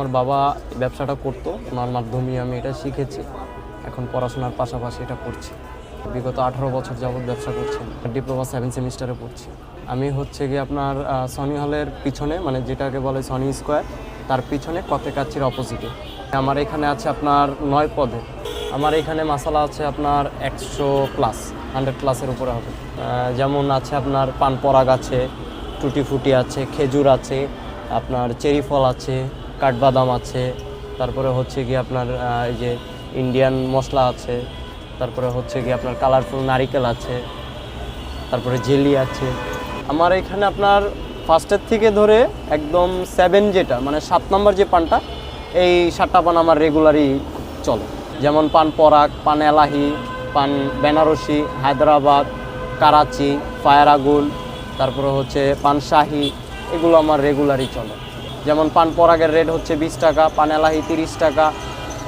আমার বাবা ব্যবসাটা করতো, ওনার মাধ্যমেই আমি এটা শিখেছি। এখন পড়াশোনার পাশাপাশি এটা করছি। বিগত আঠারো বছর যাবৎ ব্যবসা করছি, ডিপ্লোমা সেভেন সেমিস্টারে পড়ছি। আমি হচ্ছে গিয়ে আপনার সনি হলের পিছনে মানে যেটাকে বলে সনি স্কোয়ার তার পিছনে কতে কাচ্ছির অপোজিটে আমার এখানে আছে আপনার নয় পদে। আমার এখানে মশালা আছে আপনার একশো প্লাস হান্ড্রেড প্লাসের উপরে হবে। যেমন আছে আপনার পান পরাগ আছে টুটি ফুটি আছে, খেজুর আছে, আপনার চেরি ফল আছে কাঠবাদাম আছে, তারপরে হচ্ছে কি আপনার এই যে ইন্ডিয়ান মশলা আছে, তারপরে হচ্ছে কি আপনার কালারফুল নারিকেল আছে, তারপরে জেলি আছে। আমার এখানে আপনার ফার্স্টের থেকে ধরে একদম সেভেন যেটা মানে সাত নম্বর যে পানটা, এই সাতটা পান আমার রেগুলারই চলে। যেমন পান পরাগ, পান এলাহি, পান বেনারসি, হায়দ্রাবাদ, কারাচি ফায়ার আগুন তারপরে হচ্ছে পান শাহি, এগুলো আমার রেগুলারই চলে। যেমন পান পরাগের রেট হচ্ছে বিশ টাকা, পান এলাহি তিরিশ টাকা,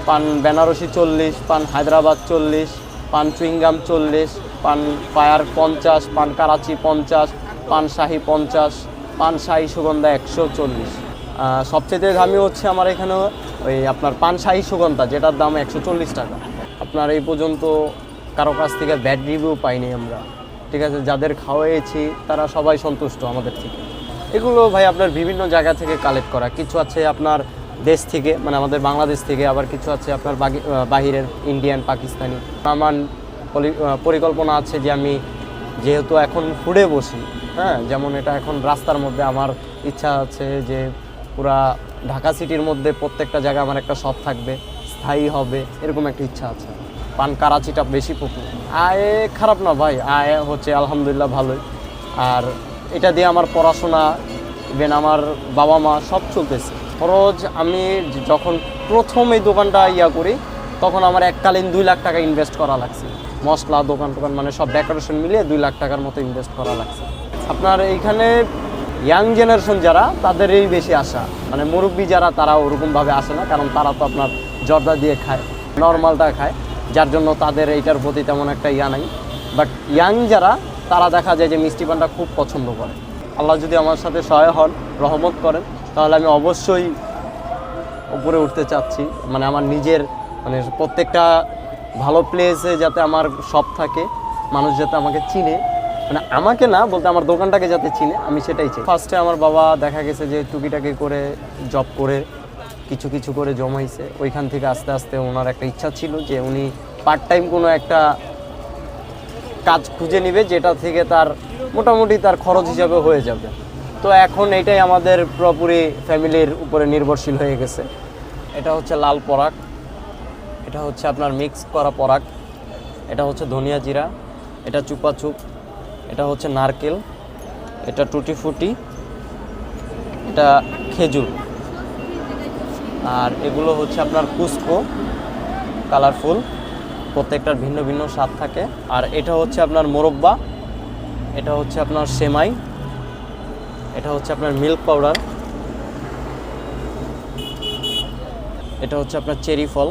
পান বেনারসি চল্লিশ, পান হায়দ্রাবাদ চল্লিশ, পান চুইংগাম চল্লিশ, পান পায়ার পঞ্চাশ, পান কারাচি পঞ্চাশ, পান শাহি পঞ্চাশ, পান শাহি সুগন্ধা একশো চল্লিশ। সবচেয়ে দামি হচ্ছে আমার এখানে ওই আপনার পান শাহি সুগন্ধা, যেটার দাম একশো চল্লিশ টাকা। আপনার এই পর্যন্ত কারও কাছ থেকে ব্যাড রিভিউ পাইনি আমরা। ঠিক আছে, যাদের খাওয়াইছি তারা সবাই সন্তুষ্ট আমাদের থেকে। এগুলো ভাই আপনার বিভিন্ন জায়গা থেকে কালেক্ট করা। কিছু আছে আপনার দেশ থেকে মানে আমাদের বাংলাদেশ থেকে, আবার কিছু আছে আপনার বাহিরের ইন্ডিয়ান পাকিস্তানি আমার পরিকল্পনা আছে যে আমি যেহেতু এখন ফুডে বসি হ্যাঁ যেমন এটা এখন রাস্তার মধ্যে আমার ইচ্ছা আছে যে পুরা ঢাকা সিটির মধ্যে প্রত্যেকটা জায়গায় আমার একটা শপ থাকবে, স্থায়ী হবে, এরকম একটা ইচ্ছা আছে। পান কারাচিটা বেশি পপুলার আয় খারাপ না ভাই, আয় হচ্ছে আলহামদুলিল্লাহ ভালোই। আর এটা দিয়ে আমার পড়াশোনা ইভেন আমার বাবা মা সব চলতেছে। খরচ আমি যখন প্রথম এই দোকানটা ইয়া করি, তখন আমার এককালীন দুই লাখ টাকা ইনভেস্ট করা লাগছে। মশলা, দোকান টোকান মানে সব ডেকোরেশন মিলিয়ে দুই লাখ টাকার মতো ইনভেস্ট করা লাগছে। আপনার এইখানে ইয়াং জেনারেশন যারা, তাদেরই বেশি আসা মানে মুরব্বী যারা, তারা ওরকমভাবে আসে না, কারণ তারা তো আপনার জর্দা দিয়ে খায় নর্মালটা খায়। যার জন্য তাদের এইটার প্রতি তেমন একটা ইয়া নাই। বাট ইয়াং যারা তারা দেখা যায় যে মিষ্টি পানটা খুব পছন্দ করে। আল্লাহ যদি আমার সাথে সহায় হন, রহমত করেন, তাহলে আমি অবশ্যই উপরে উঠতে চাচ্ছি। মানে আমার নিজের মানে প্রত্যেকটা ভালো প্লেসে যাতে আমার সব থাকে, মানুষ যাতে আমাকে চিনে। মানে আমাকে না বলতে আমার দোকানটাকে যাতে চিনে, আমি সেটাই চাই। ফার্স্টে আমার বাবা দেখা গেছে যে টুকিটাকি করে জব করে, কিছু কিছু করে জমাইছে। ওইখান থেকে আস্তে আস্তে ওনার একটা ইচ্ছা ছিল যে উনি পার্ট টাইম কোনো একটা কাজ খুঁজে নিবে, যেটা থেকে তার মোটামুটি তার খরচ হিসাবে হয়ে যাবে। তো এখন এটাই আমাদের পুরোপুরি ফ্যামিলির উপরে নির্ভরশীল হয়ে গেছে। এটা হচ্ছে লাল পরাগ। এটা হচ্ছে আপনার মিক্স করা পরাক এটা হচ্ছে ধনিয়া জিরা। এটা চুপাচুপ এটা হচ্ছে নারকেল। এটা টুটি ফুটি। এটা খেজুর। আর এগুলো হচ্ছে আপনার কুস্কো। কালারফুল। প্রত্যেকটার ভিন্ন ভিন্ন স্বাদ থাকে। আর এটা হচ্ছে আপনার মোরব্বা, এটা হচ্ছে আপনার সেমাই, এটা হচ্ছে আপনার মিল্ক পাউডার, এটা হচ্ছে আপনার চেরি ফল,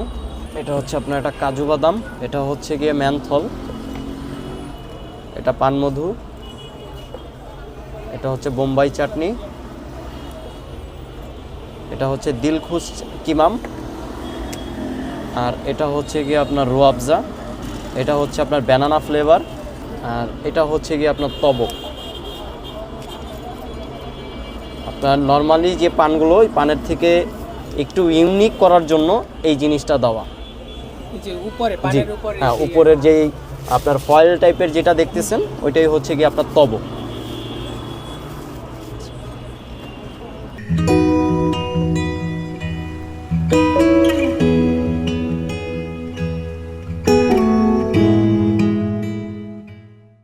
এটা হচ্ছে আপনার একটা কাজু বাদাম, এটা হচ্ছে গিয়ে ম্যানথল, এটা পানমধু, এটা হচ্ছে বোম্বাই চাটনি, এটা হচ্ছে দিলখুশ কিমাম। আর এটা হচ্ছে গিয়ে আপনার রোয়াবজা এটা হচ্ছে আপনার ব্যানানা ফ্লেভার আর এটা হচ্ছে গিয়ে আপনার তবক। আপনার নর্মালি যে পানগুলো ওই পানের থেকে একটু ইউনিক করার জন্য এই জিনিসটা দেওয়া। হ্যাঁ উপরের যেই আপনার ফয়েল টাইপের যেটা দেখতেছেন ওইটাই হচ্ছে গিয়ে আপনার তবক।